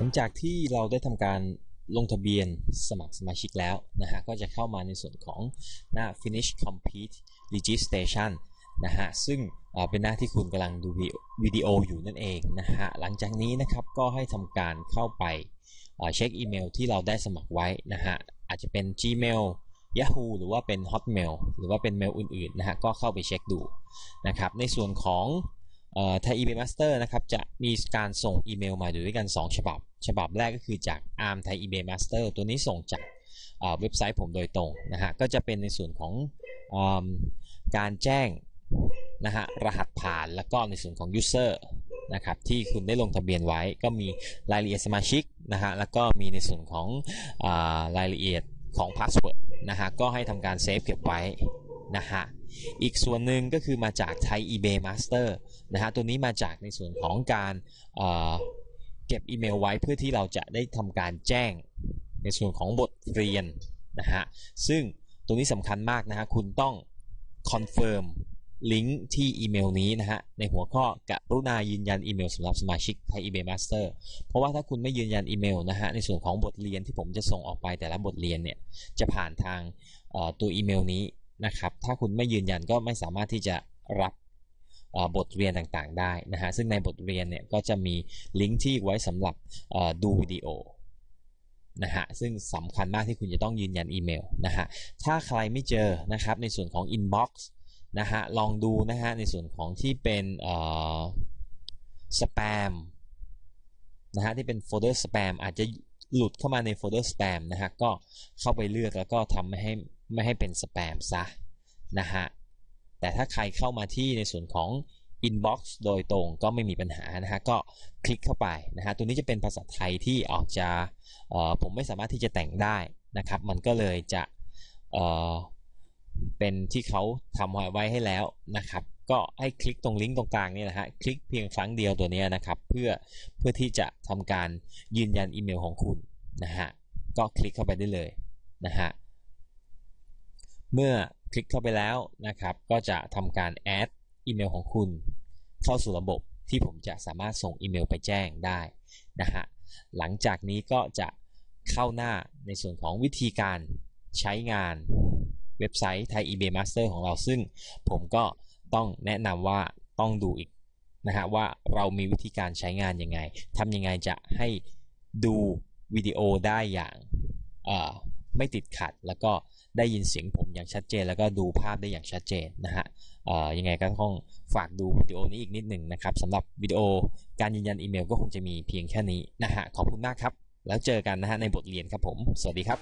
หลังจากที่เราได้ทำการลงทะเบียนสมัครสมาชิกแล้วนะฮะก็จะเข้ามาในส่วนของหน้า finish complete registration นะฮะซึ่งเป็นหน้าที่คุณกำลังดูวิดีโออยู่นั่นเองนะฮะหลังจากนี้นะครับก็ให้ทำการเข้าไปเช็คอีเมลที่เราได้สมัครไว้นะฮะอาจจะเป็น Gmail Yahoo หรือว่าเป็น Hotmail หรือว่าเป็นเมลอื่นๆนะฮะก็เข้าไปเช็คดูนะครับในส่วนของ ไทยอีเมลมาสเตอร์นะครับจะมีการส่งอีเมลมาอยู่ด้วยกัน 2 ฉบับ ฉบับแรกก็คือจาก ARM ไทยอีเมลมาสเตอร์ตัวนี้ส่งจากเว็บไซต์ผมโดยตรงนะฮะก็จะเป็นในส่วนของอการแจ้งนะฮะรหัสผ่านแล้วก็ในส่วนของ user นะครับที่คุณได้ลงทะเบียนไว้ก็มีรายละเอียดสมาชิกนะฮะแล้วก็มีในส่วนของอรายละเอียดของพาสเวิร์ดนะฮะก็ให้ทำการเซฟเก็บไว้นะฮะ อีกส่วนหนึ่งก็คือมาจากไทย eBay Master นะฮะตัวนี้มาจากในส่วนของการเเก็บอีเมลไว้เพื่อที่เราจะได้ทำการแจ้งในส่วนของบทเรียนนะฮะซึ่งตรงนี้สำคัญมากนะฮะคุณต้องคอนเฟิร์มลิงก์ที่อีเมลนี้นะฮะในหัวข้อกรุณายืนยันอีเมลสำหรับสมาชิกไทยอีเมลมาสเตอร์เพราะว่าถ้าคุณไม่ยืนยันอีเมลนะฮะในส่วนของบทเรียนที่ผมจะส่งออกไปแต่ละบทเรียนเนี่ยจะผ่านทางตัวอีเมลนี้ นะครับ ถ้าคุณไม่ยืนยันก็ไม่สามารถที่จะรับบทเรียนต่างๆ ได้นะฮะ ซึ่งในบทเรียนเนี่ยก็จะมีลิงก์ที่ไว้สำหรับดูวิดีโอนะฮะ ซึ่งสำคัญมากที่คุณจะต้องยืนยันอีเมลนะฮะ ถ้าใครไม่เจอนะครับในส่วนของ inbox นะฮะ ลองดูนะฮะในส่วนของที่เป็นสแปมนะฮะที่เป็นโฟลเดอร์สแปมอาจจะหลุดเข้ามาในโฟลเดอร์สแปมนะฮะก็เข้าไปเลือกแล้วก็ทำให้ ไม่ให้เป็นสแปมซะนะฮะแต่ถ้าใครเข้ามาที่ในส่วนของ inbox โดยตรงก็ไม่มีปัญหานะฮะก็คลิกเข้าไปนะฮะตัวนี้จะเป็นภาษาไทยที่ออกจะผมไม่สามารถที่จะแต่งได้นะครับมันก็เลยจะเป็นที่เขาทำไว้ให้แล้วนะครับก็ให้คลิกตรงลิงก์ตรงกลางนี่นะฮะคลิกเพียงครั้งเดียวตัวนี้นะครับเพื่อเพื่อที่จะทำการยืนยันอีเมลของคุณนะฮะก็คลิกเข้าไปได้เลยนะฮะ เมื่อคลิกเข้าไปแล้วนะครับ ก็จะทำการแอดอีเมลของคุณ เข้าสู่ระบบที่ผมจะสามารถส่งอีเมลไปแจ้งได้นะฮะ หลังจากนี้ก็จะเข้าหน้าในส่วนของวิธีการใช้งานเว็บไซต์ไทย eBay Master ของเราซึ่งผมก็ต้องแนะนำว่าต้องดูอีกนะฮะว่าเรามีวิธีการใช้งานยังไงทำยังไงจะให้ดูวิดีโอได้อย่างไม่ติดขัดแล้วก็ ได้ยินเสียงผมอย่างชัดเจน แล้วก็ดูภาพได้อย่างชัดเจนนะฮะยังไงก็ต้องฝากดูวิดีโอนี้อีกนิดหนึ่งนะครับสำหรับวิดีโอการยืนยันอีเมลก็คงจะมีเพียงแค่นี้นะฮะขอบคุณมากครับ แล้วเจอกันนะฮะในบทเรียนครับผม สวัสดีครับ